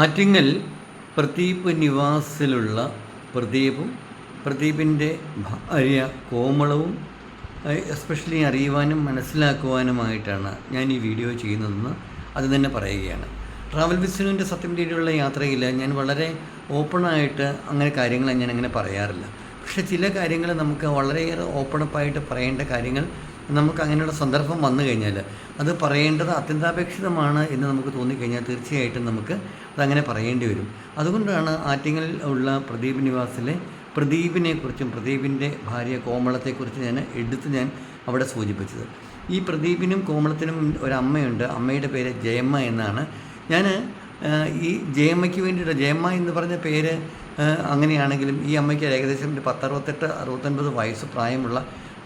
ആറ്റിങ്ങൽ പ്രദീപ് നിവാസിലുള്ള പ്രദീപും പ്രദീപിന്റെ ഭാര്യ കോമളവും എസ്പെഷ്യലി അറിയുവാനും മനസ്സിലാക്കുവാനുമായിട്ടാണ് ഞാൻ ഈ വീഡിയോ ചെയ്യുന്നതെന്ന് അത് തന്നെ പറയുകയാണ്. ട്രാവൽ ബിസിനുവിന്റെ സത്യം രീതിയിലുള്ള യാത്രയിൽ ഞാൻ വളരെ ഓപ്പണായിട്ട് അങ്ങനെ കാര്യങ്ങൾ ഞാൻ അങ്ങനെ പറയാറില്ല. പക്ഷെ ചില കാര്യങ്ങൾ നമുക്ക് വളരെയേറെ ഓപ്പണപ്പായിട്ട് പറയേണ്ട കാര്യങ്ങൾ നമുക്ക് അങ്ങനെയുള്ള സന്ദർഭം വന്നു കഴിഞ്ഞാൽ അത് പറയേണ്ടത് അത്യന്താപേക്ഷിതമാണ് എന്ന് നമുക്ക് തോന്നിക്കഴിഞ്ഞാൽ തീർച്ചയായിട്ടും നമുക്ക് അതങ്ങനെ പറയേണ്ടി വരും. അതുകൊണ്ടാണ് ആറ്റിങ്ങൽ ഉള്ള പ്രദീപ് നിവാസിലെ പ്രദീപിനെക്കുറിച്ചും പ്രദീപിന്റെ ഭാര്യ കോമളത്തെക്കുറിച്ച് ഞാൻ എടുത്ത് ഞാൻ അവിടെ സൂചിപ്പിച്ചത്. ഈ പ്രദീപിനും കോമളത്തിനും ഒരമ്മയുണ്ട് അമ്മയുടെ പേര് ജയമ്മ എന്നാണ്. ഞാൻ ഈ ജയമ്മയ്ക്ക് വേണ്ടിയിട്ട് ജയമ്മ എന്ന് പറഞ്ഞ പേര് അങ്ങനെയാണെങ്കിലും ഈ അമ്മയ്ക്ക് ഏകദേശം ഒരു പത്തറുപത്തെട്ട് അറുപത്തൊൻപത് വയസ്സ് പ്രായമുള്ള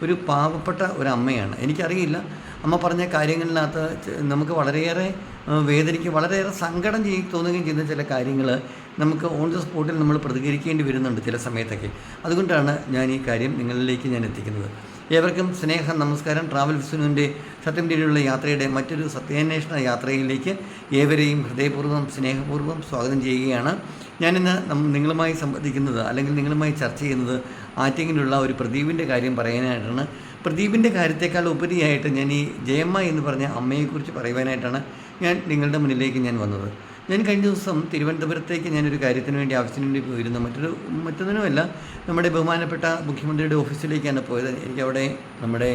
ഒരു പാവപ്പെട്ട ഒരു അമ്മയാണ്. എനിക്കറിയില്ല. അമ്മ പറഞ്ഞ കാര്യങ്ങളിനകത്ത് നമുക്ക് വളരെയേറെ വേദനയ്ക്ക് വളരെയേറെ സങ്കടം ചെയ്ത് തോന്നുകയും ചെയ്യുന്ന ചില കാര്യങ്ങൾ നമുക്ക് ഓൺ ദ സ്പോട്ടിൽ നമ്മൾ പ്രതികരിക്കേണ്ടി വരുന്നുണ്ട് ചില സമയത്തൊക്കെ. അതുകൊണ്ടാണ് ഞാൻ ഈ കാര്യം നിങ്ങളിലേക്ക് ഞാൻ എത്തിക്കുന്നത്. ഏവർക്കും സ്നേഹം നമസ്കാരം. ട്രാവൽ വിസുനുവിന്റെ സത്യം രീതിയിലുള്ള യാത്രയുടെ മറ്റൊരു സത്യാന്വേഷണ യാത്രയിലേക്ക് ഏവരെയും ഹൃദയപൂർവം സ്നേഹപൂർവം സ്വാഗതം ചെയ്യുകയാണ്. ഞാനിന്ന് നിങ്ങളുമായി സംവദിക്കുന്നത് അല്ലെങ്കിൽ നിങ്ങളുമായി ചർച്ച ചെയ്യുന്നത് ആറ്റിങ്ങിലുള്ള ഒരു പ്രദീപിന്റെ കാര്യം പറയാനായിട്ടാണ്. പ്രദീപിന്റെ കാര്യത്തേക്കാൾ ഉപരിയായിട്ട് ഞാൻ ഈ ജയമ്മ എന്ന് പറഞ്ഞ അമ്മയെക്കുറിച്ച് പറയുവാനായിട്ടാണ് ഞാൻ നിങ്ങളുടെ മുന്നിലേക്ക് ഞാൻ വന്നത്. ഞാൻ കഴിഞ്ഞ ദിവസം തിരുവനന്തപുരത്തേക്ക് ഞാനൊരു കാര്യത്തിന് വേണ്ടി ആവശ്യത്തിന് വേണ്ടി പോയിരുന്നു. മറ്റൊരു മറ്റൊന്നിനുമല്ല നമ്മുടെ ബഹുമാനപ്പെട്ട മുഖ്യമന്ത്രിയുടെ ഓഫീസിലേക്കാണ് പോയത്. എനിക്കവിടെ നമ്മുടെ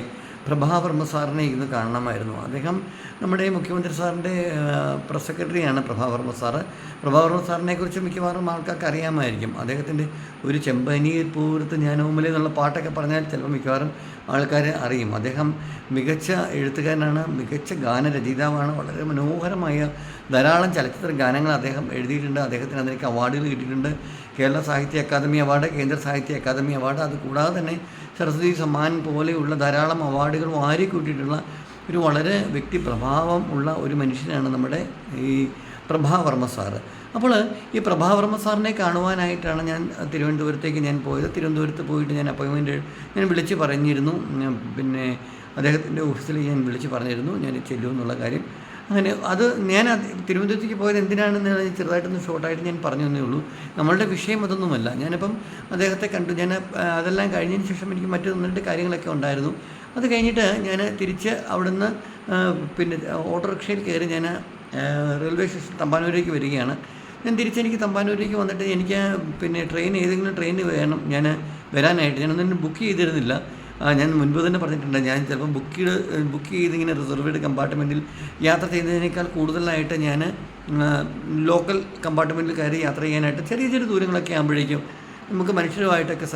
പ്രഭാവർമ്മ സാറിനെ ഇന്ന് കാണണമായിരുന്നു. അദ്ദേഹം നമ്മുടെ മുഖ്യമന്ത്രി സാറിന്റെ പ്രസ് സെക്രട്ടറിയാണ് പ്രഭാവർമ്മ സാറ്. പ്രഭാവർമ്മ സാറിനെ കുറിച്ച് മിക്കവാറും ആൾക്കാർക്ക് അറിയാമായിരിക്കും. അദ്ദേഹത്തിന്റെ ഒരു ചെമ്പനി പൂരത്ത് ഞാനോമലി എന്നുള്ള പാട്ടൊക്കെ പറഞ്ഞാൽ ചിലപ്പോൾ മിക്കവാറും ആൾക്കാർ അറിയും. അദ്ദേഹം മികച്ച എഴുത്തുകാരനാണ് മികച്ച ഗാനരചയിതാവാണ് വളരെ മനോഹരമായ ധാരാളം ചലച്ചിത്ര ഗാനങ്ങൾ അദ്ദേഹം എഴുതിയിട്ടുണ്ട്. അദ്ദേഹത്തിന് അതിലേക്ക് അവാർഡുകൾ കിട്ടിയിട്ടുണ്ട്. കേരള സാഹിത്യ അക്കാദമി അവാർഡ് കേന്ദ്ര സാഹിത്യ അക്കാദമി അവാർഡ് അത് കൂടാതെ തന്നെ സരസ്വതി സമ്മാൻ പോലെയുള്ള ധാരാളം അവാർഡുകൾ വാരിക്കൂട്ടിയിട്ടുള്ള ഒരു വളരെ വ്യക്തി പ്രഭാവം ഉള്ള ഒരു മനുഷ്യനാണ് നമ്മുടെ ഈ പ്രഭാവർമ്മ സാറ്. അപ്പോൾ ഈ പ്രഭാവർമ്മ സാറിനെ കാണുവാനായിട്ടാണ് ഞാൻ തിരുവനന്തപുരത്തേക്ക് ഞാൻ പോയത്. തിരുവനന്തപുരത്ത് പോയിട്ട് ഞാൻ അപ്പോയിൻമെന്റ് ഞാൻ വിളിച്ച് പറഞ്ഞിരുന്നു. പിന്നെ അദ്ദേഹത്തിന്റെ ഓഫീസിൽ ഞാൻ വിളിച്ച് പറഞ്ഞിരുന്നു. ഞാൻ ചെല്ലുമെന്നുള്ള കാര്യം. അങ്ങനെ അത് ഞാൻ തിരുവനന്തപുരത്തേക്ക് പോയത് എന്തിനാണെന്ന് ചെറുതായിട്ടൊന്ന് ഷോർട്ടായിട്ട് ഞാൻ പറഞ്ഞു തന്നേ ഉള്ളൂ. നമ്മളുടെ വിഷയം അതൊന്നുമല്ല. ഞാനിപ്പം അദ്ദേഹത്തെ കണ്ടു. ഞാൻ അതെല്ലാം കഴിഞ്ഞതിന് ശേഷം എനിക്ക് മറ്റു രണ്ട് കാര്യങ്ങളൊക്കെ ഉണ്ടായിരുന്നു. അത് കഴിഞ്ഞിട്ട് ഞാൻ തിരിച്ച് അവിടുന്ന് പിന്നെ ഓട്ടോറിക്ഷയിൽ കയറി ഞാൻ റെയിൽവേ സ്റ്റേഷൻ തമ്പാനൂരേക്ക് വരികയാണ്. ഞാൻ തിരിച്ചെനിക്ക് തമ്പാനൂരേക്ക് വന്നിട്ട് എനിക്ക് പിന്നെ ട്രെയിൻ ഏതെങ്കിലും ട്രെയിൻ വേണം. ഞാൻ വരാനായിട്ട്. ഞാനൊന്നും ബുക്ക് ചെയ്തിരുന്നില്ല. ഞാൻ മുൻപ് തന്നെ പറഞ്ഞിട്ടുണ്ട് ഞാൻ ചിലപ്പം ബുക്ക് ചെയ്ത് ബുക്ക് ചെയ്ത് ഇങ്ങനെ റിസർവേഡ് കമ്പാർട്ട്മെന്റിൽ യാത്ര ചെയ്യുന്നതിനേക്കാൾ കൂടുതലായിട്ട് ഞാൻ ലോക്കൽ കമ്പാർട്ട്മെന്റിൽ കയറി യാത്ര ചെയ്യാനായിട്ട് ചെറിയ ചെറിയ ദൂരങ്ങളൊക്കെ ആകുമ്പോഴേക്കും നമുക്ക് മനുഷ്യരുമായിട്ടൊക്കെ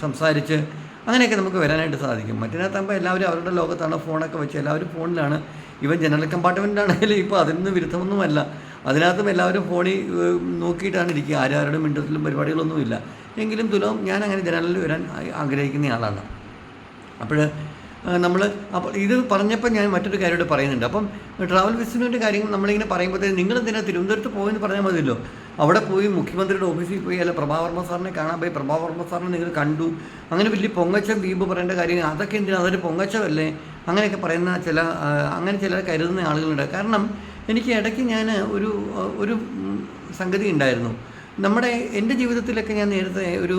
സംസാരിച്ച് അങ്ങനെയൊക്കെ നമുക്ക് വരാനായിട്ട് സാധിക്കും. മറ്റേതാകുമ്പോൾ എല്ലാവരും അവരുടെ ലോകത്താണ് ഫോണൊക്കെ വെച്ച് എല്ലാവരും ഫോണിലാണ് ഇവൻ ജനറൽ കമ്പാർട്ട്മെന്റാണെങ്കിലും ഇപ്പോൾ അതിൽ നിന്ന് വിരുദ്ധമൊന്നുമല്ല. അതിനകത്തും എല്ലാവരും ഫോണിൽ നോക്കിയിട്ടാണ് ഇരിക്കുക. ആരാരുടെ മിണ്ടത്തിലും പരിപാടികളൊന്നുമില്ല. എങ്കിലും തുലവും ഞാൻ അങ്ങനെ ജനറലിൽ വരാൻ ആഗ്രഹിക്കുന്ന ആളാണ്. അപ്പോൾ നമ്മൾ അപ്പോൾ ഇത് പറഞ്ഞപ്പോൾ ഞാൻ മറ്റൊരു കാര്യം കൂടെ പറയുന്നുണ്ട്. അപ്പം ട്രാവൽ ബിസിനസിന്റെ കാര്യങ്ങൾ നമ്മളിങ്ങനെ പറയുമ്പോഴത്തേക്കും നിങ്ങൾ എന്തിനാ തിരുവനന്തപുരത്ത് പോയെന്ന് പറഞ്ഞാൽ മതിയല്ലോ. അവിടെ പോയി മുഖ്യമന്ത്രിയുടെ ഓഫീസിൽ പോയി അല്ല പ്രഭാവർമ്മ സാറിനെ കാണാൻ പോയി. പ്രഭാവർമ്മ സാറിനെ നിങ്ങൾ കണ്ടു. അങ്ങനെ വലിയ പൊങ്ങച്ചം വീമ്പ് പറയേണ്ട കാര്യം അതൊക്കെ എന്തിനാ? അതൊരു പൊങ്ങച്ചമല്ലേ? അങ്ങനെയൊക്കെ പറയുന്ന ചില അങ്ങനെ ചില കരുതുന്ന ആളുകളുണ്ട്. കാരണം എനിക്ക് ഇടയ്ക്ക് ഞാൻ ഒരു ഒരു സംഗതി ഉണ്ടായിരുന്നു. നമ്മുടെ എന്റെ ജീവിതത്തിലൊക്കെ ഞാൻ നേരത്തെ ഒരു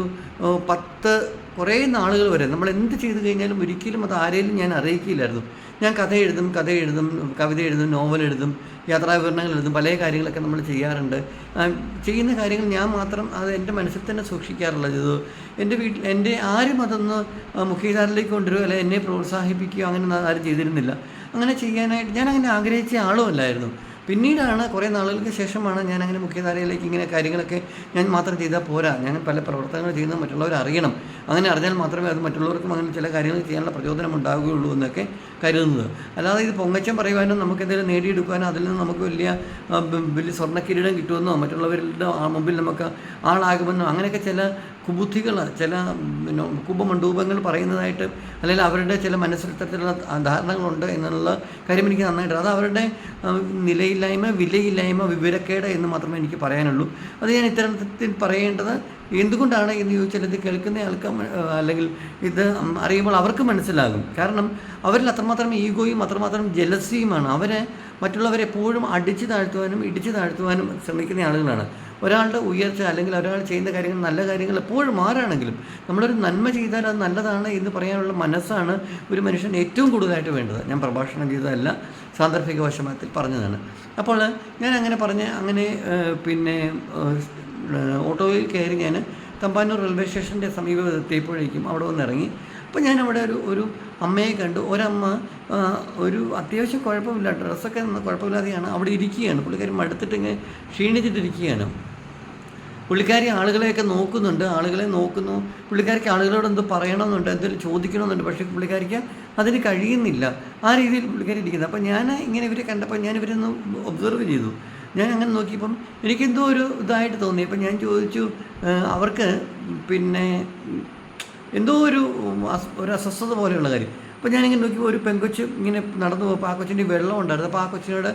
പത്ത് കുറേ നാളുകൾ വരെ നമ്മൾ എന്ത് ചെയ്തു കഴിഞ്ഞാലും ഒരിക്കലും അത് ആരെയും ഞാൻ അറിയിക്കില്ലായിരുന്നു. ഞാൻ കഥ എഴുതും കഥ എഴുതും കവിത എഴുതും നോവൽ എഴുതും യാത്രാവിവരണങ്ങൾ എഴുതും പല കാര്യങ്ങളൊക്കെ നമ്മൾ ചെയ്യാറുണ്ട്. ചെയ്യുന്ന കാര്യങ്ങൾ ഞാൻ മാത്രം അത് എന്റെ മനസ്സിൽ തന്നെ സൂക്ഷിക്കാറുള്ളത് ഇത് എന്റെ വീട്ടിൽ എന്റെ ആരും അതൊന്ന് മുഖ്യധാരയിലേക്ക് കൊണ്ടുവരുമോ അല്ലെങ്കിൽ എന്നെ പ്രോത്സാഹിപ്പിക്കുകയോ അങ്ങനെ ആരും ചെയ്തിരുന്നില്ല. അങ്ങനെ ചെയ്യാനായിട്ട് ഞാൻ അങ്ങനെ ആഗ്രഹിച്ച ആളുമല്ലായിരുന്നു പിന്നീടാണ് കുറേ നാളുകൾക്ക് ശേഷമാണ് ഞാൻ അങ്ങനെ മുഖ്യധാരയിലേക്ക് ഇങ്ങനെ കാര്യങ്ങളൊക്കെ ഞാൻ മാത്രം ചെയ്താൽ പോരാ. ഞാൻ പല പ്രവർത്തനങ്ങൾ ചെയ്യുന്നത് മറ്റുള്ളവർ അറിയണം. അങ്ങനെ അറിഞ്ഞാൽ മാത്രമേ അത് മറ്റുള്ളവർക്കും അങ്ങനെ ചില കാര്യങ്ങൾ ചെയ്യാനുള്ള പ്രചോദനം ഉണ്ടാവുകയുള്ളൂ എന്നൊക്കെ കരുതുന്നത്. അല്ലാതെ ഇത് പൊങ്ങച്ചം പറയുവാനോ നമുക്ക് എന്തെങ്കിലും നേടിയെടുക്കാനോ അതിൽ നിന്ന് നമുക്ക് വലിയ വലിയ സ്വർണക്കിരീടം കിട്ടുമെന്നോ മറ്റുള്ളവരുടെ മുമ്പിൽ നമുക്ക് ആളാകുമെന്നോ അങ്ങനെയൊക്കെ ചില കുബുദ്ധികൾ ചില പിന്നെ കുബമണ്ഡൂപങ്ങൾ പറയുന്നതായിട്ട് അല്ലെങ്കിൽ അവരുടെ ചില മനസ്സിൽ തരത്തിലുള്ള ധാരണകളുണ്ട് എന്നുള്ള കാര്യം എനിക്ക് നന്നായിട്ട് അത് അവരുടെ നിലയില്ലായ്മ വിലയില്ലായ്മ വിവരക്കേട് എന്ന് മാത്രമേ എനിക്ക് പറയാനുള്ളൂ. അത് ഞാൻ ഇത്തരത്തിൽ പറയേണ്ടത് എന്തുകൊണ്ടാണ് എന്ന് ചോദിച്ചാൽ ഇത് കേൾക്കുന്ന ആൾക്ക് അല്ലെങ്കിൽ ഇത് അറിയുമ്പോൾ അവർക്ക് മനസ്സിലാകും. കാരണം അവരിൽ അത്രമാത്രം ഈഗോയും അത്രമാത്രം ജലസിയുമാണ്. അവരെ മറ്റുള്ളവരെ എപ്പോഴും അടിച്ചു താഴ്ത്തുവാനും ഇടിച്ചു താഴ്ത്തുവാനും ശ്രമിക്കുന്ന ആളുകളാണ്. ഒരാളുടെ ഉയർച്ച അല്ലെങ്കിൽ ഒരാൾ ചെയ്യുന്ന കാര്യങ്ങൾ നല്ല കാര്യങ്ങൾ എപ്പോഴും ആരാണെങ്കിലും നമ്മളൊരു നന്മ ചെയ്താൽ അത് നല്ലതാണ് എന്ന് പറയാനുള്ള മനസ്സാണ് ഒരു മനുഷ്യൻ ഏറ്റവും കൂടുതലായിട്ട് വേണ്ടത്. ഞാൻ പ്രഭാഷണം ചെയ്തതല്ല സാന്ദർഭിക വശമത്തിൽ പറഞ്ഞതാണ്. അപ്പോൾ ഞാൻ അങ്ങനെ പറഞ്ഞ് അങ്ങനെ പിന്നെ ഓട്ടോയിൽ കയറി ഞാൻ തമ്പാനൂർ റെയിൽവേ സ്റ്റേഷന്റെ സമീപം എത്തിയപ്പോഴേക്കും അവിടെ വന്ന് ഇറങ്ങി. അപ്പോൾ ഞാൻ അവിടെ ഒരു ഒരു അമ്മയെ കണ്ടു. ഒരമ്മ ഒരു അത്യാവശ്യം കുഴപ്പമില്ല ഡ്രസ്സൊക്കെ കുഴപ്പമില്ലാതെയാണ് അവിടെ ഇരിക്കുകയാണ്. പുള്ളിക്കാരി മടുത്തിട്ട് ഇങ്ങനെ ക്ഷീണിച്ചിട്ടിരിക്കുകയാണ്. പുള്ളിക്കാരി ആളുകളെയൊക്കെ നോക്കുന്നുണ്ട്. ആളുകളെ നോക്കുന്നു. പുള്ളിക്കാരിക്ക് ആളുകളോട് എന്ത് പറയണമെന്നുണ്ട് എന്തെങ്കിലും ചോദിക്കണമെന്നുണ്ട്. പക്ഷേ പുള്ളിക്കാരിക്ക് അതിന് കഴിയുന്നില്ല. ആ രീതിയിൽ പുള്ളിക്കാരി ഇരിക്കുന്നത് അപ്പോൾ ഞാൻ ഇങ്ങനെ ഇവരെ കണ്ടപ്പോൾ ഞാൻ ഇവരൊന്ന് ഒബ്സർവ് ചെയ്തു. ഞാൻ അങ്ങനെ നോക്കിയപ്പം എനിക്കെന്തോ ഒരു ഇതായിട്ട് തോന്നി. അപ്പം ഞാൻ ചോദിച്ചു അവർക്ക് പിന്നെ എന്തോ ഒരു ഒരു അസ്വസ്ഥത പോലെയുള്ള കാര്യം. അപ്പോൾ ഞാനിങ്ങനെ നോക്കിയപ്പോൾ ഒരു പെങ്കൊച്ച് ഇങ്ങനെ നടന്നു പോയപ്പോൾ ആ കൊച്ചിന്റെ വെള്ളം ഉണ്ടായിരുന്നു. അപ്പോൾ ആ കൊച്ചിനോട്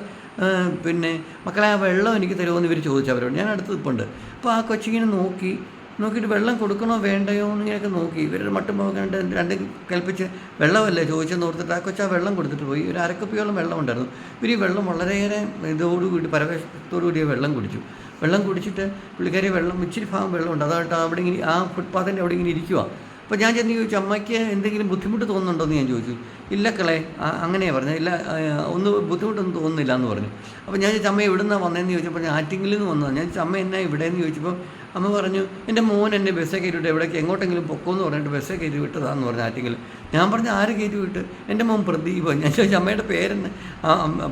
പിന്നെ മക്കളെ ആ വെള്ളം എനിക്ക് തരുമോ ഇവർ ചോദിച്ചു അവരോട്. ഞാൻ അടുത്ത് നിൽപ്പുണ്ട് അപ്പോൾ ആ കൊച്ചിങ്ങനെ നോക്കി. നോക്കിയിട്ട് വെള്ളം കൊടുക്കണോ വേണ്ടയോ? എന്നിങ്ങനെയൊക്കെ നോക്കി. ഇവരുടെ മട്ടും പോകാണ്ട് രണ്ട് കൽപ്പിച്ച് വെള്ളമല്ലേ? ചോദിച്ചെന്ന് ഓർത്തിട്ട് ആ കൊച്ചു വെള്ളം കൊടുത്തിട്ട് പോയി. ഒരു അരക്കപ്പിയോളം വെള്ളം ഉണ്ടായിരുന്നു. ഇവർ ഈ വെള്ളം വളരെയേറെ ഇതോടുകൂടി പരവേശത്തോടുകൂടിയ വെള്ളം കുടിച്ചു. വെള്ളം കുടിച്ചിട്ട് പുള്ളിക്കാരി വെള്ളം ഇച്ചിരി ഭാഗം വെള്ളമുണ്ട് അതായിട്ട് അവിടെ ഇങ്ങനെ ആ ഫുട്പാത്തിന്റെ അവിടെ ഇങ്ങനെ ഇരിക്കുക അപ്പോൾ ഞാൻ ചെന്ന് ചോദിച്ചു അമ്മയ്ക്ക് എന്തെങ്കിലും ബുദ്ധിമുട്ട് തോന്നുന്നുണ്ടോ? എന്ന് ഞാൻ ചോദിച്ചു. ഇല്ല കളെ അങ്ങനെയാണ് പറഞ്ഞത് ഇല്ല ഒന്ന് ബുദ്ധിമുട്ടൊന്നും തോന്നുന്നില്ല എന്ന് പറഞ്ഞു. അപ്പോൾ ഞാൻ ചോദിച്ചു അമ്മ എവിടെ നിന്നാണ് വന്നതെന്ന് ചോദിച്ചപ്പോൾ ഞാൻ ആറ്റിങ്ങിൽ നിന്ന് വന്നതാണ് ഞാൻ ചോദിച്ചു അമ്മ എന്നാ ഇവിടെ എന്ന് ചോദിച്ചപ്പോൾ അമ്മ പറഞ്ഞു എന്റെ മോൻ എന്നെ ബസ്സേ കയറ്റി വിട്ട് എവിടേക്ക് എങ്ങോട്ടെങ്കിലും പൊക്കോന്ന് പറഞ്ഞിട്ട് ബസ്സേ കയറ്റി വിട്ടതാന്ന് പറഞ്ഞു ആറ്റിങ്ങിൽ. ഞാൻ പറഞ്ഞു ആര് കയറ്റി വിട്ട്? എന്റെ മോൻ പ്രദീപ്. ഞാൻ ചോദിച്ചു അമ്മയുടെ പേരെന്ന്?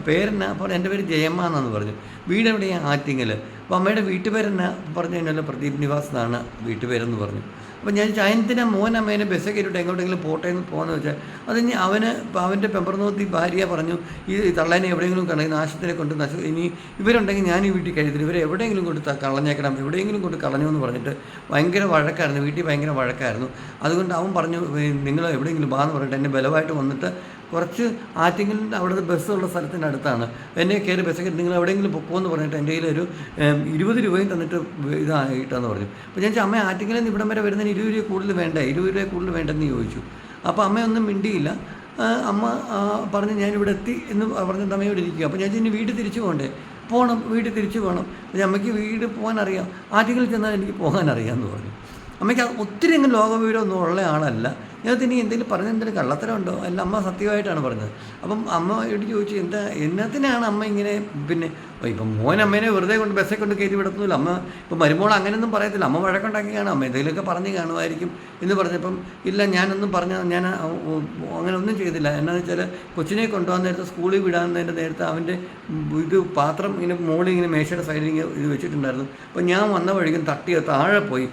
പേരെന്നാ? അപ്പോൾ എന്റെ പേര് ജയമ്മ എന്നാന്ന് പറഞ്ഞു. വീട് എവിടെയാണ് ആറ്റിങ്ങൽ. അപ്പോൾ അമ്മയുടെ വീട്ടുപേരെന്നാ? പറഞ്ഞു കഴിഞ്ഞാൽ പ്രദീപ് നിവാസ് എന്നാണ് വീട്ടുപേരെന്ന് പറഞ്ഞു. അപ്പോൾ ഞാൻ ചായത്തിന്റെ മോൻ അമ്മേനെ ബസ്സൊക്കെ ഇട്ടിട്ട് എങ്ങോട്ടെങ്കിലും പോട്ടെ എന്ന് പോകുന്ന വെച്ചാൽ അത് ഇനി അവന് അവന്റെ പെമ്പർനോത്തി ഭാര്യ പറഞ്ഞു ഈ തള്ളേനെ എവിടെയെങ്കിലും കളയും നാശത്തിനെ കൊണ്ട് നശ ഇനി ഇവരുണ്ടെങ്കിൽ ഞാൻ ഈ വീട്ടിൽ കഴിയത്തില്ല ഇവരെ എവിടെയെങ്കിലും കൊണ്ട് കളഞ്ഞേക്കണം എവിടെയെങ്കിലും കൊണ്ട് കളഞ്ഞു എന്ന് പറഞ്ഞിട്ട് ഭയങ്കര വഴക്കായിരുന്നു വീട്ടിൽ ഭയങ്കര വഴക്കായിരുന്നു. അതുകൊണ്ട് അവൻ പറഞ്ഞു നിങ്ങൾ എവിടെയെങ്കിലും ബാ എന്ന് പറഞ്ഞിട്ട് എന്നെ ബലമായിട്ട് വന്നിട്ട് കുറച്ച് ആറ്റിങ്ങലിന്റെ അവിടുത്തെ ബസ്സുള്ള സ്ഥലത്തിന്റെ അടുത്താണ്. എന്നെ കയറി ബസ് കയറി നിങ്ങൾ എവിടെയെങ്കിലും പൊക്കോന്ന് പറഞ്ഞിട്ട് എന്റെ കയ്യിൽ ഒരു ഇരുപത് രൂപയും തന്നിട്ട് ഇതായിട്ടാണെന്ന് പറഞ്ഞു. അപ്പോൾ ഞാൻ അമ്മ ആറ്റിങ്ങലിൽ നിന്ന് ഇവിടം വരെ വരുന്നതിന് ഇരുപത് രൂപ കൂടുതൽ വേണ്ട? ഇരുപത് രൂപ കൂടുതൽ വേണ്ടെന്ന് ചോദിച്ചു. അപ്പോൾ അമ്മയൊന്നും മിണ്ടിയില്ല. അമ്മ പറഞ്ഞ് ഞാനിവിടെ എത്തി എന്ന് പറഞ്ഞ് അമ്മയോട് ഇരിക്കുക. അപ്പോൾ ഞാൻ ഇനി വീട്ടിൽ തിരിച്ചു പോകണ്ടേ? പോകണം വീട്ടിൽ തിരിച്ചു പോകണം അമ്മയ്ക്ക് വീട് പോകാൻ അറിയാം ആറ്റിങ്ങിൽ ചെന്നാൽ എനിക്ക് പോകാൻ അറിയാമെന്ന് പറഞ്ഞു. അമ്മയ്ക്ക് ഒത്തിരി അങ്ങ് ലോകവിവരമൊന്നും ഉള്ള ആളല്ല. ഇതിനകത്ത് ഇനി എന്തെങ്കിലും പറഞ്ഞ എന്തെങ്കിലും കള്ളത്തരമുണ്ടോ? അല്ല അമ്മ സത്യമായിട്ടാണ് പറഞ്ഞത്. അപ്പം അമ്മയോട് ചോദിച്ചു എന്താ എന്നതിനാണ് അമ്മ ഇങ്ങനെ പിന്നെ ഇപ്പം മോൻ അമ്മേനെ വെറുതെ കൊണ്ട് ബസ്സേ കൊണ്ട് കയറ്റി വിടത്തുന്നില്ല. അമ്മ ഇപ്പം മരുമോൾ അങ്ങനെയൊന്നും പറയത്തില്ല. അമ്മ വഴക്കുണ്ടാക്കിയാണ്. അമ്മ എന്തെങ്കിലുമൊക്കെ പറഞ്ഞ് കാണുമായിരിക്കും എന്ന് പറഞ്ഞപ്പം ഇല്ല ഞാനൊന്നും പറഞ്ഞ ഞാൻ അങ്ങനെ ഒന്നും ചെയ്തില്ല. എന്നാന്ന് വെച്ചാൽ കൊച്ചിനെ കൊണ്ടുപോകാൻ നേരത്തെ സ്കൂളിൽ വിടാൻ നേരത്തെ അവന്റെ ഇത് പാത്രം ഇങ്ങനെ മോളിൽ ഇങ്ങനെ മേശയുടെ സൈഡിൽ ഇങ്ങനെ ഇത് വെച്ചിട്ടുണ്ടായിരുന്നു. അപ്പം ഞാൻ വന്ന വഴിക്കും തട്ടി താഴെ പോയി.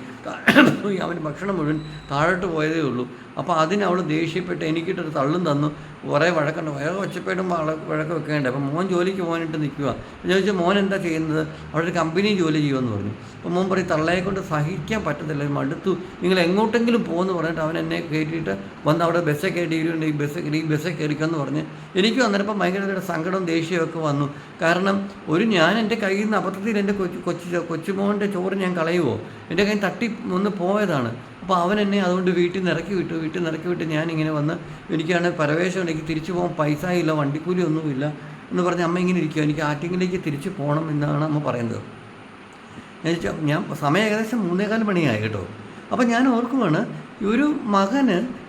അവന് ഭക്ഷണം മുഴുവൻ താഴോട്ട് പോയതേ ഉള്ളൂ. അപ്പോൾ അതിന് അവൾ ദേഷ്യപ്പെട്ട് എനിക്കിട്ടൊരു തള്ളും തന്നു. കുറേ വഴക്കുണ്ട്. വേറെ ഒച്ചപ്പേടും വഴ വഴക്ക് വെക്കേണ്ട അപ്പോൾ മോൻ ജോലിക്ക് പോകാനായിട്ട് നിൽക്കുക ഞാൻ ചോദിച്ചു മോൻ എന്താ ചെയ്യുന്നത്? അവിടെ ഒരു കമ്പനി ജോലി ചെയ്യുമെന്ന് പറഞ്ഞു. അപ്പോൾ മോൻ പറയും തള്ളയെ കൊണ്ട് സഹിക്കാൻ പറ്റത്തില്ല. മടുത്തു. നിങ്ങൾ എങ്ങോട്ടെങ്കിലും പോകുമെന്ന് പറഞ്ഞിട്ട് അവൻ എന്നെ കയറ്റിയിട്ട് വന്ന് അവിടെ ബസ്സെ കയറ്റിയിട്ടുണ്ട് ഈ ബസ് ഈ ബസ്സെ കയറിക്കാന്ന് പറഞ്ഞ് എനിക്ക് വന്നപ്പോൾ ഭയങ്കര സങ്കടം ദേഷ്യമൊക്കെ വന്നു. കാരണം ഒരു ഞാൻ എന്റെ കയ്യിൽ നിന്ന് അബദ്ധത്തിൽ എന്റെ കൊച്ചു കൊച്ചു കൊച്ചുമോന്റെ ചോറ് ഞാൻ കളയുമോ എന്റെ കയ്യിൽ തട്ടി ഒന്ന് പോയതാണ്. അപ്പോൾ അവൻ എന്നെ അതുകൊണ്ട് വീട്ടിൽ നിന്ന് ഇറക്കി വിട്ടു. വീട്ടിൽ നിന്ന് ഇറക്കി വിട്ട് ഞാനിങ്ങനെ വന്ന് എനിക്കാണ് പരവേശം എനിക്ക് തിരിച്ചു പോകാൻ പൈസ ഇല്ല വണ്ടിക്കൂലി ഒന്നുമില്ല എന്ന് പറഞ്ഞ് അമ്മ ഇങ്ങനെ ഇരിക്കുക എനിക്ക് ആറ്റിങ്ങിലേക്ക് തിരിച്ചു പോകണം എന്നാണ് അമ്മ പറയുന്നത്. ഞാൻ സമയം ഏകദേശം മൂന്നേകാൽ മണിയായി കേട്ടോ. അപ്പോൾ ഞാൻ ഓർക്കുവാണ് ഒരു മകന്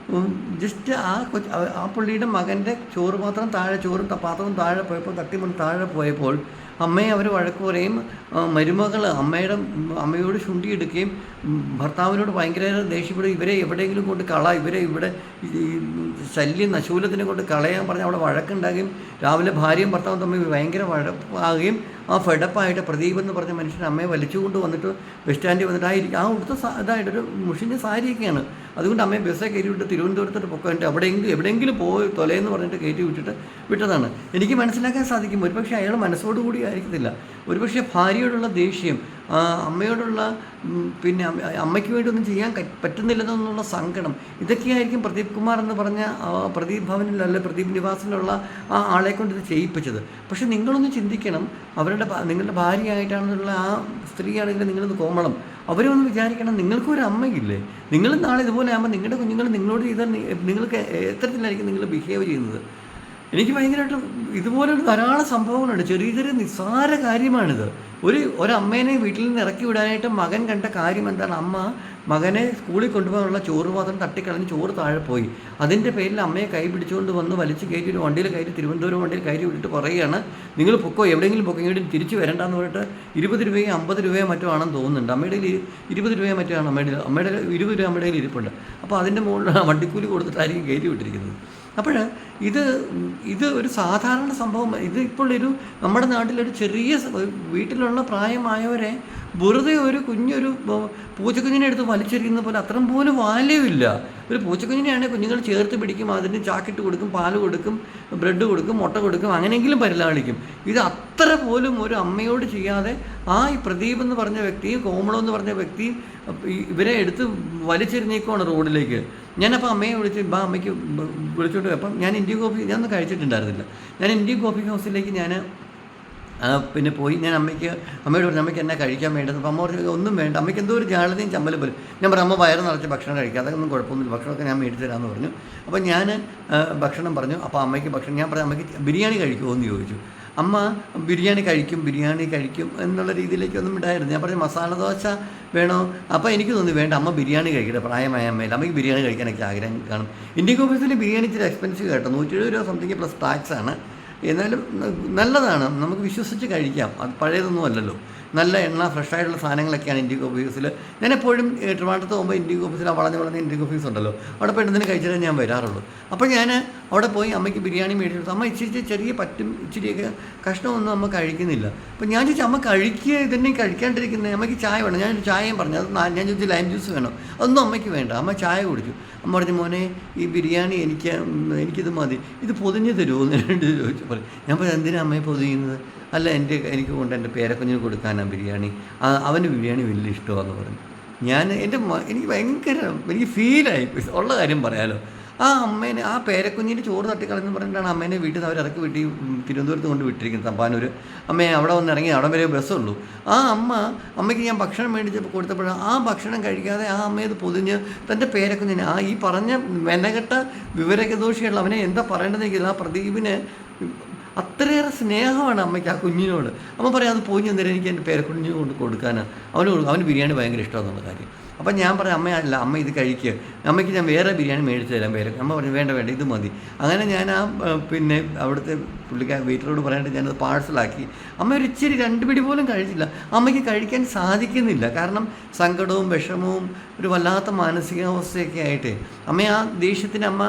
ജസ്റ്റ് ആ കൊച്ച് ആ- പുള്ളിയുടെ മകന്റെ ചോറ് മാത്രം താഴെ ചോറും പാത്രവും താഴെ പോയപ്പോൾ തട്ടിമുണ്ട് താഴെ പോയപ്പോൾ അമ്മയെ അവർ വഴക്ക് പറയും. മരുമകൾ അമ്മയുടെ അമ്മയോട് ചുണ്ടിയെടുക്കുകയും ഉം, ഭർത്താവിനോട് ഭയങ്കര ദേഷ്യപ്പെടും ഇവരെ എവിടെയെങ്കിലും കൊണ്ട് കള ഇവരെ ഇവിടെ ശല്യം നശൂലത്തിനെ കൊണ്ട് കളയാൻ പറഞ്ഞ് അവിടെ വഴക്കുണ്ടാകുകയും രാവിലെ ഭാര്യയും ഭർത്താവും തമ്മിൽ ഭയങ്കര വഴപ്പാകുകയും ആ ഫെഡപ്പായിട്ട് പ്രദീപ് എന്ന് പറഞ്ഞ മനുഷ്യൻ അമ്മയെ വലിച്ചുകൊണ്ട് വന്നിട്ട് ബസ് സ്റ്റാൻഡിൽ വന്നിട്ട് ആ ആ ഉടുത്ത ഇതായിട്ടൊരു മുഷിന്റെ സാരിയൊക്കെയാണ്. അതുകൊണ്ട് അമ്മയെ ബസ്സേ കയറ്റി വിട്ട് തിരുവനന്തപുരത്തോട്ട് പൊക്കോട്ട് എവിടെയെങ്കിലും എവിടെയെങ്കിലും പോയി തൊലയെന്ന് പറഞ്ഞിട്ട് കയറ്റി വിട്ടിട്ട് വിട്ടതാണ്. എനിക്ക് മനസ്സിലാക്കാൻ സാധിക്കും. ഒരുപക്ഷെ അയാൾ മനസ്സോടുകൂടി ആയിരിക്കത്തില്ല. ഒരുപക്ഷെ ഭാര്യയോടുള്ള ദേഷ്യം അമ്മയോടുള്ള പിന്നെ അമ്മയ്ക്ക് വേണ്ടി ഒന്നും ചെയ്യാൻ പറ്റുന്നില്ലെന്നുള്ള സങ്കടം ഇതൊക്കെയായിരിക്കും പ്രദീപ് കുമാർ എന്ന് പറഞ്ഞ പ്രദീപ് ഭവനിൽ അല്ലെ പ്രദീപ് നിവാസിലുള്ള ആ ആളെ കൊണ്ട് ഇത് ചെയ്യിപ്പിച്ചത്. പക്ഷെ നിങ്ങളൊന്ന് ചിന്തിക്കണം അവരുടെ നിങ്ങളുടെ ഭാര്യയായിട്ടാണെന്നുള്ള ആ സ്ത്രീയാണെങ്കിൽ നിങ്ങളൊന്ന് കോമളം. അവരൊന്ന് വിചാരിക്കണം നിങ്ങൾക്കൊരു അമ്മയില്ലേ? നിങ്ങൾ നാളെ ഇതുപോലെ ആകുമ്പോൾ നിങ്ങളുടെ കുഞ്ഞുങ്ങൾ നിങ്ങളോട് ചെയ്താൽ നിങ്ങൾക്ക് എത്തരത്തിലായിരിക്കും നിങ്ങൾ ബിഹേവ് ചെയ്യുന്നത്. എനിക്ക് ഭയങ്കരമായിട്ട് ഇതുപോലുള്ള ധാരാളം സംഭവങ്ങളുണ്ട്. ചെറിയ ചെറിയ നിസ്സാര കാര്യമാണിത്. ഒരു ഒരമ്മേനെ വീട്ടിൽ നിന്ന് ഇറക്കി വിടാനായിട്ട് മകൻ കണ്ട കാര്യം എന്താണ്? അമ്മ മകനെ സ്കൂളിൽ കൊണ്ടുപോകാനുള്ള ചോറ് പാത്രം തട്ടിക്കളഞ്ഞ് ചോറ് താഴെ പോയി. അതിന്റെ പേരിൽ അമ്മയെ കൈ പിടിച്ചുകൊണ്ട് വന്ന് വലിച്ച് കയറ്റി ഒരു വണ്ടിയിൽ കയറ്റി തിരുവനന്തപുരം വണ്ടിയിൽ കയറ്റി വിട്ടിട്ട് പറയുകയാണ് നിങ്ങൾ പൊക്കോ എവിടെയെങ്കിലും പൊക്കോ ഇങ്ങോട്ട് തിരിച്ച് വരണ്ടെന്ന് പറഞ്ഞിട്ട് ഇരുപത് രൂപയും അമ്പത് രൂപയോ മറ്റോ ആണെന്ന് തോന്നുന്നുണ്ട്. അമ്മയുടെ ഇരുപത് രൂപയോ മറ്റോ ആണ് അമ്മയുടെ അമ്മയുടെ ഇരുപത് രൂപ അമ്മയുടെ ഇരിപ്പുണ്ട്. അപ്പോൾ അതിന്റെ മുകളിൽ വണ്ടിക്കൂലി കൊടുത്തിട്ടായിരിക്കും കയറ്റി വിട്ടിരിക്കുന്നത്. അപ്പോൾ ഇത് ഇത് ഒരു സാധാരണ സംഭവം. ഇത് ഇപ്പോൾ ഒരു നമ്മുടെ നാട്ടിലൊരു ചെറിയ വീട്ടിലുള്ള പ്രായമായവരെ വെറുതെ ഒരു കുഞ്ഞൊരു പൂച്ചക്കുഞ്ഞിനെ എടുത്ത് വലിച്ചെറിയുന്ന പോലെ അത്രയും പോലും വാല്യമില്ല ഒരു പൂച്ചക്കുഞ്ഞിനെയാണെങ്കിൽ കുഞ്ഞുങ്ങൾ ചേർത്ത് പിടിക്കും അതിന് ചാക്കിട്ട് കൊടുക്കും പാൽ കൊടുക്കും ബ്രെഡ് കൊടുക്കും മുട്ട കൊടുക്കും അങ്ങനെയെങ്കിലും പരിലാളിക്കും. ഇത് അത്ര പോലും ഒരു അമ്മയോട് ചെയ്യാതെ ആ ഈ പ്രദീപ് എന്ന് പറഞ്ഞ വ്യക്തിയും കോമളം എന്ന് പറഞ്ഞ വ്യക്തിയും ഇവരെ എടുത്ത് വലിച്ചെറിഞ്ഞേക്കുവാണ് റോഡിലേക്ക്. ഞാനപ്പോൾ അമ്മയെ വിളിച്ച് ബാ അമ്മയ്ക്ക് വിളിച്ചോട്ട് അപ്പം ഞാൻ ഇന്ത്യൻ കോഫി ഞാനൊന്നും കഴിച്ചിട്ടുണ്ടായിരുന്നില്ല. ഞാൻ ഇന്ത്യൻ കോഫി ഹൗസിലേക്ക് ഞാൻ പിന്നെ പോയി. ഞാൻ അമ്മയ്ക്ക് അമ്മയോട് പറഞ്ഞു അമ്മയ്ക്ക് എന്നാ കഴിക്കാൻ വേണ്ടത്? അപ്പം അമ്മ പറഞ്ഞു ഒന്നും വേണ്ട. അമ്മയ്ക്ക് എന്തോ ഒരു ജാളതയും ചമ്മലും പോലും. ഞാൻ പറഞ്ഞു അമ്മ വയറ് നിറച്ച് ഭക്ഷണം കഴിക്കുക അതൊന്നും കുഴപ്പമൊന്നുമില്ല. ഭക്ഷണമൊക്കെ ഞാൻ മേടിച്ച് തരാമെന്ന് പറഞ്ഞു. അപ്പോൾ ഞാൻ ഭക്ഷണം പറഞ്ഞു. അപ്പോൾ അമ്മയ്ക്ക് ഭക്ഷണം ഞാൻ പറഞ്ഞു അമ്മയ്ക്ക് ബിരിയാണി കഴിക്കുമോ എന്ന് ചോദിച്ചു. അമ്മ ബിരിയാണി കഴിക്കും ബിരിയാണി കഴിക്കും എന്നുള്ള രീതിയിലേക്കൊന്നും ഇടായിരുന്നു. ഞാൻ പറഞ്ഞു മസാല ദോശ വേണോ? അപ്പോൾ എനിക്ക് തോന്നി വേണ്ട അമ്മ ബിരിയാണി കഴിക്കട്ടെ. പ്രായമായ അമ്മയിൽ അമ്മയ്ക്ക് ബിരിയാണി കഴിക്കാനൊക്കെ ആഗ്രഹം കാണും. ഇന്ത്യൻ കോഫീസിൽ ബിരിയാണി ഇച്ചിരി എക്സ്പെൻസീവ് കേട്ടോ. നൂറ്റി എഴുപത് രൂപ സംതിങ് പ്ലസ് ടാക്സ് ആണ്. എന്നാലും നല്ലതാണ്. നമുക്ക് വിശ്വസിച്ച് കഴിക്കാം. അത് പഴയതൊന്നും അല്ലല്ലോ. നല്ല എണ്ണ ഫ്രഷായിട്ടുള്ള സാധനങ്ങളൊക്കെയാണ് ഇൻഡിഗോ ഓഫീസിൽ ഞാൻ എപ്പോഴും ട്രിവാണ്ടത്ത് പോകുമ്പോൾ ഇൻഡിഗോ ഓഫീസിൽ ആ വളഞ്ഞ് വളഞ്ഞ ഇൻഡിഗോ ഓഫീസ് ഉണ്ടല്ലോ. അവിടെ പെട്ടെന്ന് കഴിച്ചിട്ടേ ഞാൻ വരാറുള്ളൂ. അപ്പോൾ ഞാൻ അവിടെ പോയി അമ്മയ്ക്ക് ബിരിയാണി മേടിച്ചെടുത്തു അമ്മ ഇച്ചിരി ചെറിയ പറ്റും ഇച്ചിരിയൊക്കെ കഷ്ണമൊന്നും അമ്മ കഴിക്കുന്നില്ല. അപ്പോൾ ഞാൻ ചോദിച്ചു അമ്മ കഴിക്കുക ഇതന്നെ കഴിക്കാണ്ടിരിക്കുന്നത് അമ്മയ്ക്ക് ചായ വേണം. ഞാൻ ചായയും പറഞ്ഞു അത് ഞാൻ ചോദിച്ചു ലൈം ജ്യൂസ് വേണം? അതൊന്നും അമ്മയ്ക്ക് വേണ്ട. അമ്മ ചായ കുടിച്ചു. അമ്മ പറഞ്ഞു മോനെ ഈ ബിരിയാണി എനിക്ക് എനിക്കിത് മതി. ഇത് പൊതിഞ്ഞ് തരുമോ? എന്ന് ചോദിച്ചു. പറയും ഞാൻ പറഞ്ഞു എന്തിനാണ് അമ്മയെ പൊതിയുന്നത്? അല്ല എന്റെ എനിക്ക് കൊണ്ട് എന്റെ പേരക്കുഞ്ഞിന് കൊടുക്കാനാണ് ബിരിയാണി. അവന് ബിരിയാണി വലിയ ഇഷ്ടമാണെന്ന് പറഞ്ഞു. ഞാൻ എന്റെ എനിക്ക് ഭയങ്കര എനിക്ക് ഫീലായി. ഉള്ള കാര്യം പറയാലോ. ആ അമ്മേനെ ആ പേരക്കുഞ്ഞിന്റെ ചോറ് തട്ടിക്കളെന്ന് പറഞ്ഞിട്ടാണ് അമ്മേനെ വീട്ടിൽ നിന്ന് അവർ ഇറക്കി വീട്ടി തിരുവനന്തപുരത്ത് കൊണ്ട് വിട്ടിരിക്കുന്നത് തമ്പാനൂർ അമ്മയെ അവിടെ വന്ന് ഇറങ്ങി അവിടെ വരെ ബസ്സുള്ളൂ. ആ അമ്മ അമ്മയ്ക്ക് ഞാൻ ഭക്ഷണം മേടിച്ച് കൊടുത്തപ്പോൾ ആ ഭക്ഷണം കഴിക്കാതെ ആ അമ്മയത് പൊതിഞ്ഞ് തന്റെ പേരക്കുഞ്ഞിനെ ആ ഈ പറഞ്ഞ മെനകെട്ട വിവരകദോഷിയുള്ള അവനെ എന്താ പറയേണ്ടതെങ്കിൽ ആ പ്രദീപിന് അത്രയേറെ സ്നേഹമാണ് അമ്മയ്ക്ക് ആ കുഞ്ഞിനോട്. അമ്മ പറയാം അത് പോയി അന്നേരം എനിക്ക് എന്റെ പേരക്കുഞ്ഞിന് കൊണ്ട് കൊടുക്കാനാണ് അവന് അവന് ബിരിയാണി ഭയങ്കര ഇഷ്ടമാണെന്നുള്ള കാര്യം. അപ്പം ഞാൻ പറയാം അമ്മ അല്ല അമ്മ ഇത് കഴിക്കുക അമ്മയ്ക്ക് ഞാൻ വേറെ ബിരിയാണി മേടിച്ച് തരാം. പേര് അമ്മ പറഞ്ഞു വേണ്ട വേണ്ട ഇത് മതി. അങ്ങനെ ഞാൻ ആ, പിന്നെ അവിടുത്തെ പുള്ളിക്കാർ വെയിറ്ററോട് പറയാനായിട്ട് ഞാനത് പാഴ്സലാക്കി. അമ്മ ഒരു ഇച്ചിരി രണ്ട് പിടി പോലും കഴിച്ചില്ല. അമ്മയ്ക്ക് കഴിക്കാൻ സാധിക്കുന്നില്ല. കാരണം സങ്കടവും വിഷമവും ഒരു വല്ലാത്ത മാനസികാവസ്ഥയൊക്കെ ആയിട്ട്. അമ്മ ആ ദേഷ്യത്തിന് അമ്മ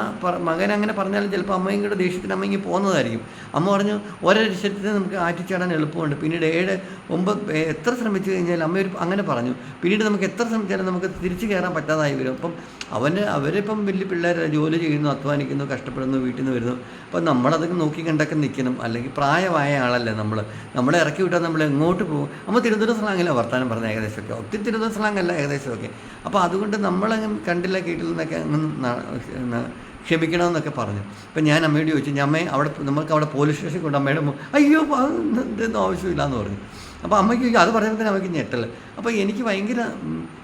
മകൻ അങ്ങനെ പറഞ്ഞാലും ചിലപ്പോൾ അമ്മയും കൂടെ ദേഷ്യത്തിന് അമ്മ ഇങ്ങനെ പോകുന്നതായിരിക്കും. അമ്മ പറഞ്ഞു ഒരരിശത്തിന് നമുക്ക് ആറ്റിച്ചാടാൻ എളുപ്പമുണ്ട്. പിന്നീട് ഏഴ് ഒമ്പത് എത്ര ശ്രമിച്ചു കഴിഞ്ഞാൽ അമ്മ ഒരു അങ്ങനെ പറഞ്ഞു. പിന്നീട് നമുക്ക് എത്ര ശ്രമിച്ചാലും നമുക്ക് തിരിച്ചു കയറാൻ പറ്റാതായി വരും. അപ്പം അവന് അവരിപ്പം വലിയ പിള്ളേർ ജോലി ചെയ്യുന്നു അധ്വാനിക്കുന്നു കഷ്ടപ്പെടുന്നു വീട്ടിൽ നിന്ന് വരുന്നു. അപ്പം നമ്മളതൊക്കെ നോക്കി കണ്ടൊക്കെ നിൽക്കണം അല്ലെങ്കിൽ പ്രായമായ ആളല്ലേ നമ്മൾ നമ്മളെ ഇറക്കി വിട്ടാൽ നമ്മൾ എങ്ങോട്ട് പോകും? നമ്മൾ തിരുവനന്തപുരം സ്ലാങ്ങല്ല വർത്തമാനം പറഞ്ഞ ഏകദേശമൊക്കെ. ഒത്തിരി തിരുവനന്തപുരം സ്ലാങ്ങല്ല ഏകദേശമൊക്കെ. അപ്പോൾ അതുകൊണ്ട് നമ്മളങ്ങ് കണ്ടില്ല കേട്ടില്ല എന്നൊക്കെ അങ്ങ് ക്ഷമിക്കണമെന്നൊക്കെ പറഞ്ഞു. അപ്പം ഞാൻ അമ്മയോട് ചോദിച്ചു ഞാൻ അമ്മയെ അവിടെ നമുക്ക് അവിടെ പോലീസ് സ്റ്റേഷൻ കൊണ്ട് അമ്മയുടെ അയ്യോ ഇതൊന്നും ആവശ്യമില്ല എന്ന് പറഞ്ഞു. അപ്പോൾ അമ്മയ്ക്ക് അത് പറഞ്ഞപ്പോൾ തന്നെ അമ്മയ്ക്ക് ഞെട്ടൽ അപ്പോൾ എനിക്ക് ഭയങ്കര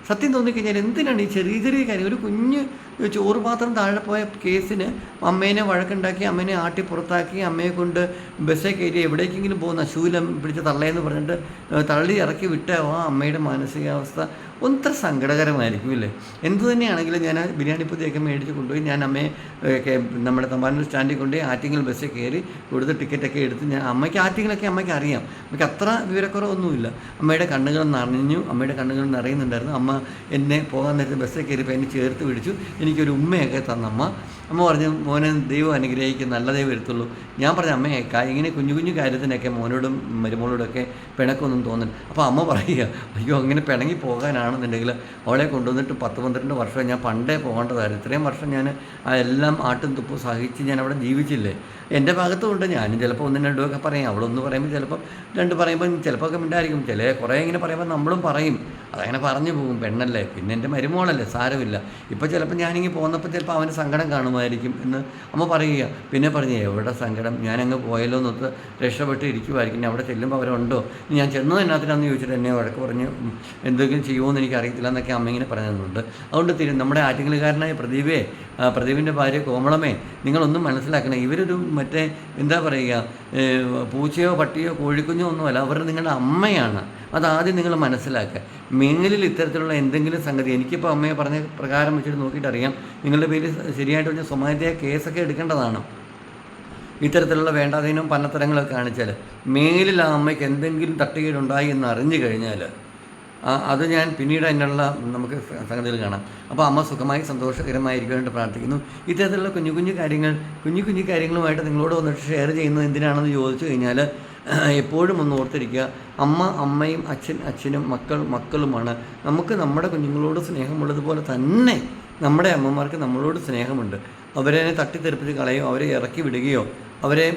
സത്യം തോന്നിക്കഴിഞ്ഞാൽ എന്തിനാണ് ഈ ചെറിയ ചെറിയ കാര്യം? ഒരു കുഞ്ഞ് ചോറ് പാത്രം താഴെ പോയ കേസിന് അമ്മേനെ വഴക്കുണ്ടാക്കി അമ്മേനെ ആട്ടി പുറത്താക്കി അമ്മയെ കൊണ്ട് ബസ്സേ കയറ്റി എവിടേക്കെങ്കിലും പോകുന്ന ശൂലം പിടിച്ച് തള്ളയെന്ന് പറഞ്ഞിട്ട് തള്ളി ഇറക്കി വിട്ട ആ അമ്മയുടെ മാനസികാവസ്ഥ ഒത്ര സങ്കടകരമായിരിക്കും ഇല്ലേ എന്തു തന്നെയാണെങ്കിലും ഞാൻ ബിരിയാണി പൊതിയൊക്കെ മേടിച്ച് കൊണ്ടുപോയി ഞാൻ അമ്മയെ നമ്മുടെ തമ്പാനൂർ സ്റ്റാൻഡിൽ കൊണ്ടുപോയി ആറ്റിങ്ങൽ ബസ്സിൽ കയറി ഇവിടുത്തെ ടിക്കറ്റൊക്കെ എടുത്ത് ഞാൻ അമ്മയ്ക്ക് ആറ്റിങ്ങലൊക്കെ അമ്മയ്ക്ക് അറിയാം. അമ്മയ്ക്ക് അത്ര വിവരക്കുറവൊന്നുമില്ല. അമ്മയുടെ കണ്ണുകൾ നിറഞ്ഞു അമ്മയുടെ കണ്ണുകൾ നിറയുന്നുണ്ടായിരുന്നു. അമ്മ എന്നെ പോകാൻ നേരത്തെ ബസ്സിൽ കയറിയപ്പോൾ എന്നെ ചേർത്ത് പിടിച്ചു. എനിക്കൊരു ഉമ്മയൊക്കെ തന്നമ്മ. അമ്മ പറഞ്ഞു മോനെ ദൈവം അനുഗ്രഹിക്കും നല്ല ദൈവം വരുത്തുള്ളൂ. ഞാൻ പറഞ്ഞു അമ്മയെ കാ- ഇങ്ങനെ കുഞ്ഞു കുഞ്ഞു കാര്യത്തിനൊക്കെ മോനോടും മരുമോളോടൊക്കെ പിണക്കൊന്നും തോന്നുന്നു അപ്പോൾ അമ്മ പറയുക അയ്യോ അങ്ങനെ പിണങ്ങി പോകാനാണെന്നുണ്ടെങ്കിൽ അവളെ കൊണ്ടുവന്നിട്ട് പത്ത് പന്ത്രണ്ട് വർഷം ഞാൻ പണ്ടേ പോകേണ്ടതായിരുന്നു. ഇത്രയും വർഷം ഞാൻ എല്ലാം ആട്ടും തുപ്പും സഹിച്ച് ഞാൻ അവിടെ ജീവിച്ചില്ലേ? എന്റെ ഭാഗത്തുമുണ്ട്. ഞാനും ചിലപ്പോൾ ഒന്നും രണ്ടും ഒക്കെ പറയും. അവളൊന്ന് പറയുമ്പോൾ ചിലപ്പോൾ രണ്ട് പറയുമ്പോൾ ചിലപ്പോൾ ഒക്കെ മിണ്ടായിരിക്കും ചില കുറേ ഇങ്ങനെ പറയുമ്പോൾ നമ്മളും പറയും. അതങ്ങനെ പറഞ്ഞു പോകും. പെണ്ണല്ലേ? പിന്നെ എന്റെ മരുമോളല്ലേ? സാരമില്ല. ഇപ്പോൾ ചിലപ്പോൾ ഞാനിങ്ങനെ പോന്നപ്പോൾ ചിലപ്പോൾ അവന് സങ്കടം കാണുമായിരിക്കും എന്ന് അമ്മ പറയുക. പിന്നെ പറഞ്ഞു എവിടെ സങ്കടം? ഞാനങ്ങ് പോയല്ലോ എന്നൊത്ത് രക്ഷപ്പെട്ട് ഇരിക്കുമായിരിക്കും അവിടെ ചെല്ലുമ്പോൾ അവരുണ്ടോ? ഞാൻ ചെന്നത് എന്നാത്തിനാന്ന് ചോദിച്ചിട്ട് എന്നെ വഴക്ക് പറഞ്ഞ് എന്തെങ്കിലും ചെയ്യുമോ എന്ന് എനിക്ക് അറിയത്തില്ല എന്നൊക്കെ അമ്മ ഇങ്ങനെ പറഞ്ഞു തന്നിട്ടുണ്ട് അതുകൊണ്ട് തിരി നമ്മുടെ ആറ്റിങ്ങലുകാരനായ പ്രദീപേ പ്രദീപിന്റെ ഭാര്യ കോമളമേ നിങ്ങളൊന്നും മനസ്സിലാക്കണം. ഇവരൊരു മറ്റേ എന്താ പറയുക പൂച്ചയോ പട്ടിയോ കോഴിക്കുഞ്ഞോ ഒന്നുമല്ല അവർ നിങ്ങളുടെ അമ്മയാണ്. അതാദ്യം നിങ്ങൾ മനസ്സിലാക്കുക. മേങ്ങലിൽ ഇത്തരത്തിലുള്ള എന്തെങ്കിലും സംഗതി എനിക്കിപ്പോൾ അമ്മയെ പറഞ്ഞ പ്രകാരം വെച്ചിട്ട് നോക്കിയിട്ട് അറിയാം. നിങ്ങളുടെ പേര് ശരിയായിട്ട് പറഞ്ഞാൽ സ്വമേധയാ കേസൊക്കെ എടുക്കേണ്ടതാണ്. ഇത്തരത്തിലുള്ള വേണ്ടാതീനവും പന്നത്തരങ്ങളൊക്കെ കാണിച്ചാൽ മേലിൽ ആ അമ്മയ്ക്ക് എന്തെങ്കിലും തട്ടുകേടുണ്ടായി എന്ന് അറിഞ്ഞു കഴിഞ്ഞാൽ അത് ഞാൻ പിന്നീട് അതിനുള്ള നമുക്ക് സംഗതിയിൽ കാണാം. അപ്പോൾ അമ്മ സുഖമായി സന്തോഷകരമായിരിക്കാൻ വേണ്ടി പ്രാർത്ഥിക്കുന്നു. ഇത്തരത്തിലുള്ള കുഞ്ഞു കുഞ്ഞു കാര്യങ്ങൾ കുഞ്ഞു കുഞ്ഞു കാര്യങ്ങളുമായിട്ട് നിങ്ങളോട് വന്നിട്ട് ഷെയർ ചെയ്യുന്നത് എന്തിനാണെന്ന് ചോദിച്ചു കഴിഞ്ഞാൽ എപ്പോഴും ഒന്ന് ഓർത്തിരിക്കുക. അമ്മ അമ്മയും അച്ഛൻ അച്ഛനും മക്കൾ മക്കളുമാണ്. നമുക്ക് നമ്മുടെ കുഞ്ഞുങ്ങളോട് സ്നേഹമുള്ളതുപോലെ തന്നെ നമ്മുടെ അമ്മമാർക്ക് നമ്മളോട് സ്നേഹമുണ്ട്. അവരെ തട്ടിത്തെറിപ്പിച്ച് കളയോ അവരെ ഇറക്കി വിടുകയോ അവരെ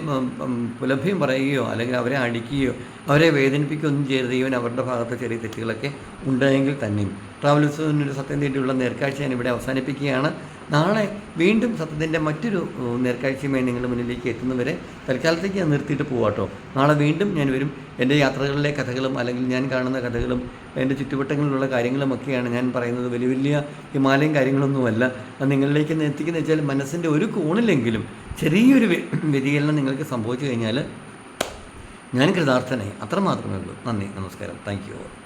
പുലഭ്യം പറയുകയോ അല്ലെങ്കിൽ അവരെ അടിക്കുകയോ അവരെ വേദനിപ്പിക്കുകയോ ഒന്നും ചെയ്യരുത്. ഈവൻ അവരുടെ ഭാഗത്ത് ചെറിയ തെറ്റുകളൊക്കെ ഉണ്ടായെങ്കിൽ തന്നെയും. ട്രാവൽസിനൊരു സത്യം തേടിയുള്ള നേർക്കാഴ്ച ഞാൻ ഇവിടെ അവസാനിപ്പിക്കുകയാണ്. നാളെ വീണ്ടും സത്യത്തിന്റെ മറ്റൊരു നേർക്കാഴ്ചയുമായി നിങ്ങളുടെ മുന്നിലേക്ക് എത്തുന്നവരെ തൽക്കാലത്തേക്ക് ഞാൻ നിർത്തിയിട്ട് പോവാട്ടോ നാളെ വീണ്ടും ഞാൻ വരും. എന്റെ യാത്രകളിലെ കഥകളും അല്ലെങ്കിൽ ഞാൻ കാണുന്ന കഥകളും എന്റെ ചുറ്റുവട്ടങ്ങളിലുള്ള കാര്യങ്ങളുമൊക്കെയാണ് ഞാൻ പറയുന്നത്. വലിയ വലിയ ഹിമാലയം കാര്യങ്ങളൊന്നുമല്ല. അത് നിങ്ങളിലേക്ക് എത്തിക്കുന്ന വെച്ചാൽ മനസ്സിന്റെ ഒരു കോണിലെങ്കിലും ചെറിയൊരു വ്യതികരണം നിങ്ങൾക്ക് സംഭവിച്ചു കഴിഞ്ഞാൽ ഞാൻ കൃതാർത്ഥനായി. അത്രമാത്രമേ ഉള്ളൂ. നന്ദി. നമസ്കാരം. Thank you.